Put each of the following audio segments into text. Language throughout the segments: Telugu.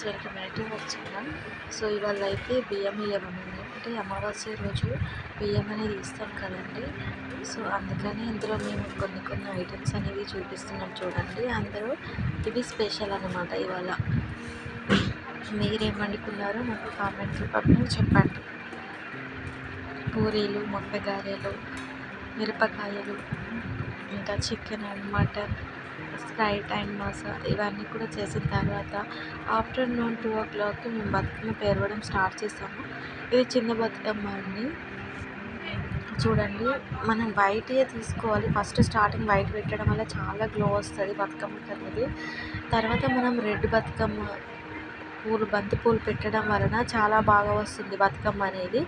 ఫ్రెండ్స్ వెల్కమ్ బ్యాక్ సో ఇవాళ అయితే బియ్యం ఇవ్వమని అంటే అమావాస్య రోజు బియ్యం అనేది ఇస్తాం కదండి. సో అందుకని ఇందులో మేము కొన్ని కొన్ని ఐటమ్స్ అనేవి చూపిస్తున్నాం చూడండి. అందరూ ఇవి స్పెషల్ అనమాట ఇవాళ. మీరేం వండుకున్నారో నాకు కామెంట్ పక్కన చెప్పండి. పూరీలు మొక్కగారెలు మిరపకాయలు ఇంకా chicken and mutton Sprite and మసా ఇవన్నీ కూడా చేసిన తర్వాత ఆఫ్టర్నూన్ టూ ఓ క్లాక్కి మేము బతుకమ్మ పేరవడం స్టార్ట్ చేసాము. ఇది చిన్న బతుకమ్మ అండి. చూడండి మనం వైట్యే తీసుకోవాలి. ఫస్ట్ స్టార్టింగ్ వైట్ పెట్టడం వల్ల చాలా గ్లో వస్తుంది బతుకమ్మకి అనేది. తర్వాత మనం రెడ్ బతుకమ్మ పూలు బంతి పూలు పెట్టడం వలన చాలా బాగా వస్తుంది బతుకమ్మ అనేది.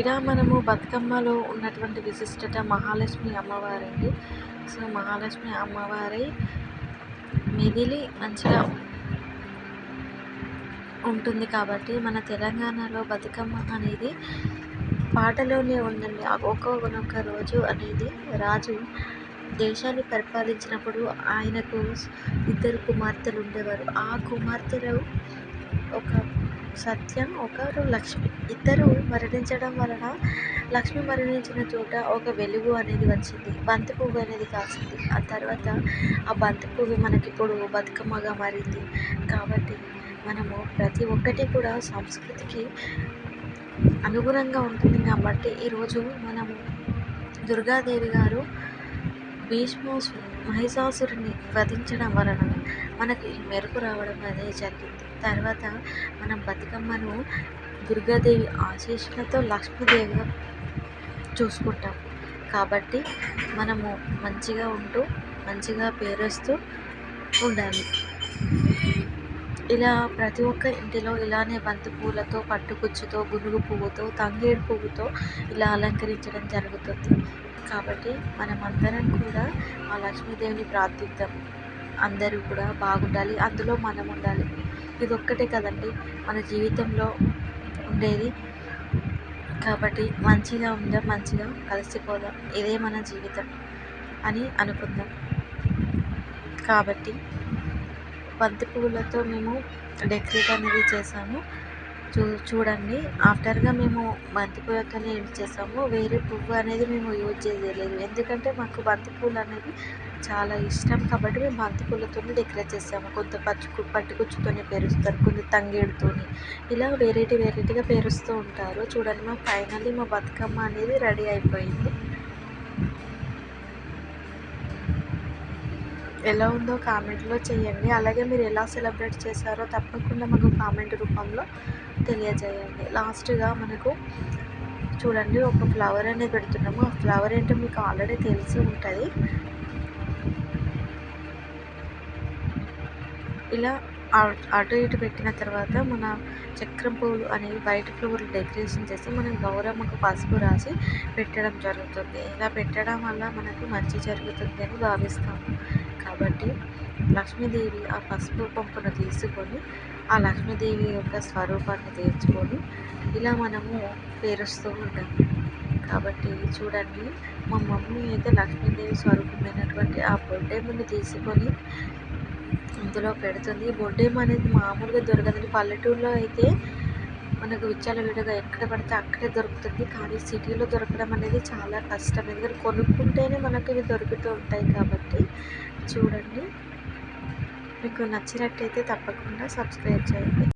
ఇలా మనము బతుకమ్మలో ఉన్నటువంటి విశిష్టత మహాలక్ష్మి అమ్మవారండి. సో మహాలక్ష్మి అమ్మవారి మిదిలి మంచిగా ఉంటుంది కాబట్టి మన తెలంగాణలో బతుకమ్మ అనేది పాటలోనే ఉందండి. ఒక్కొక్క రోజు అనేది రాజు దేశాన్ని పరిపాలించినప్పుడు ఆయనకు ఇద్దరు కుమార్తెలు ఉండేవారు. ఆ కుమార్తెలు ఒక సత్యం ఒకరు లక్ష్మి. ఇద్దరు మరణించడం వలన లక్ష్మి మరణించిన చోట ఒక వెలుగు అనేది వచ్చింది. బంతి పువ్వు అనేది కాసింది. ఆ తర్వాత ఆ బంతి పువ్వు మనకిప్పుడు బతుకమ్మగా మారింది. కాబట్టి మనము ప్రతి ఒక్కటి కూడా సంస్కృతికి అనుగుణంగా ఉంటుంది. కాబట్టి ఈరోజు మనము దుర్గాదేవి గారు భీష్మాసు మహిషాసురుని వధించడం వలన మనకి మెరుపు రావడం అనేది జరిగింది. తర్వాత మనం బతుకమ్మను దుర్గాదేవి ఆశీస్సులతో లక్ష్మీదేవిగా చూసుకుంటాం. కాబట్టి మనము మంచిగా ఉంటూ మంచిగా పేరుస్తూ ఉండాలి. ఇలా ప్రతి ఒక్క ఇంటిలో ఇలానే బంతి పూలతో పట్టుకుచ్చుతో గునుగు పువ్వుతో తంగేడు పువ్వుతో ఇలా అలంకరించడం జరుగుతుంది. కాబట్టి మనమందరం కూడా ఆ లక్ష్మీదేవిని ప్రార్థిద్దాం. అందరూ కూడా బాగుండాలి అందులో మనం ఉండాలి. ఇది ఒక్కటే కదండి మన జీవితంలో ఉండేది. కాబట్టి మంచిగా ఉందాం మంచిగా కలిసిపోదాం. ఇదే మన జీవితం అని అనుకుందాం. కాబట్టి బంతి పువ్వులతో మేము డెకరేట్ అనేది చేసాము చూ చూడండి ఆఫ్టర్గా మేము బంతి పూలతోనే యూజ్ చేసాము వేరే పువ్వు అనేది మేము యూజ్ చేయలేదు. ఎందుకంటే మాకు బంతి పువ్వులు అనేది చాలా ఇష్టం కాబట్టి మేము బంతి పూలతోనే డెకరేట్ చేసాము కొంత పచ్చు పట్టుకుచ్చుతోనే పేరుస్తారు కొంత తంగేడుతోని. ఇలా వెరైటీ వెరైటీగా పేరుస్తూ ఉంటారు. చూడండి మా ఫైనల్లీ మా బతుకమ్మ అనేది రెడీ అయిపోయింది. ఎలా ఉందో కామెంట్లో చేయండి అలాగే మీరు ఎలా సెలబ్రేట్ చేశారో తప్పకుండా మాకు కామెంట్ రూపంలో తెలియజేయండి. లాస్ట్గా మనకు చూడండి ఒక ఫ్లవర్ అనేది పెడుతున్నాము. ఆ ఫ్లవర్ ఏంటో మీకు ఆల్రెడీ తెలిసి ఉంటుంది. ఇలా అటు ఇటు పెట్టిన తర్వాత మన చక్రం పువ్వులు అనేవి వైట్ ఫ్లవర్ డెకరేషన్ చేసి మనం గౌరమ్మకు పసుపు రాసి పెట్టడం జరుగుతుంది. ఇలా పెట్టడం వల్ల మనకు మంచి జరుగుతుంది అని భావిస్తాము. కాబట్టి లక్ష్మీదేవి ఆ పసుపు పంపును తీసుకొని ఆ లక్ష్మీదేవి యొక్క స్వరూపాన్ని తీర్చుకొని ఇలా మనము పేరుస్తూ ఉంటాం. కాబట్టి చూడండి మా మమ్మీ అయితే లక్ష్మీదేవి స్వరూపమైనటువంటి ఆ బొడ్డెమ్మని తీసుకొని అందులో పెడుతుంది. బొడ్డెమ్మ అనేది మామూలుగా దొరకదండి. పల్లెటూరులో అయితే మనకు విడిగా ఎక్కడ పడితే అక్కడే దొరుకుతుంది. కానీ సిటీలో దొరకడం అనేది చాలా కష్టం. ఎందుకంటే కొనుక్కుంటేనే మనకు ఇవి దొరుకుతూ ఉంటాయి కాబట్టి చూడండి. మీకు నచ్చినట్టయితే తప్పకుండా సబ్స్క్రైబ్ చేయండి.